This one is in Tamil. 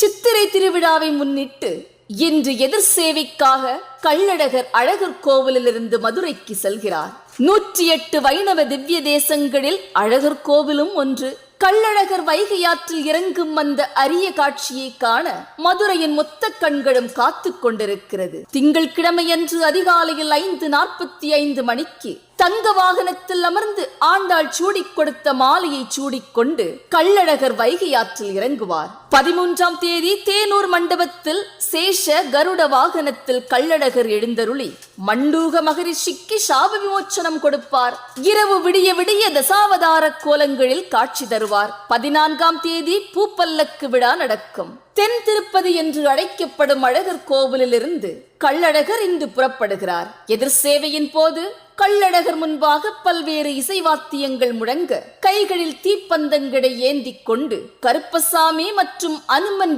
சித்திரை திருவிழாவை முன்னிட்டு இன்று எதிர் சேவைக்காக கள்ளழகர் அழகர் கோவிலிலிருந்து மதுரைக்கு செல்கிறார். நூற்றி எட்டு வைணவ திவ்ய தேசங்களில் அழகர் கோவிலும் ஒன்று. கள்ளழகர் வைகையாற்றில் இறங்கும் அந்த அரிய காட்சியை காண மதுரையின் மொத்த கண்களும் காத்து கொண்டிருக்கிறது. திங்கள் கிழமையன்று அதிகாலையில் ஐந்து நாற்பத்தி ஐந்து மணிக்கு தங்க வாகனத்தில் அமர்ந்து ஆண்டாள் சூடிக் கொடுத்த மாலையை சூடிக்கொண்டு கள்ளழகர் வைகையாற்றில் இறங்குவார். பதிமூன்றாம் தேதி தேனூர் மண்டபத்தில் சேஷ கருட வாகனத்தில் கள்ளழகர் எழுந்தருளி மண்டூக மகரிஷிக்கு சாப விமோச்சனம் கொடுப்பார். இரவு விடிய விடிய தசாவதார கோலங்களில் காட்சி தருவார். பதினான்காம் தேதி பூப்பல்லக்கு விழா நடக்கும். தென் திருப்பதி என்று அழைக்கப்படும் அழகர் கோவிலிலிருந்து கள்ளழகர் இன்று புறப்படுகிறார். எதிர் சேவையின் போது கள்ளழகர் முன்பாக பல்வேறு இசைவாத்தியங்கள் முழங்க கைகளில் தீப்பந்தங்களை ஏந்திக் கொண்டு கருப்பசாமி மற்றும் அனுமன்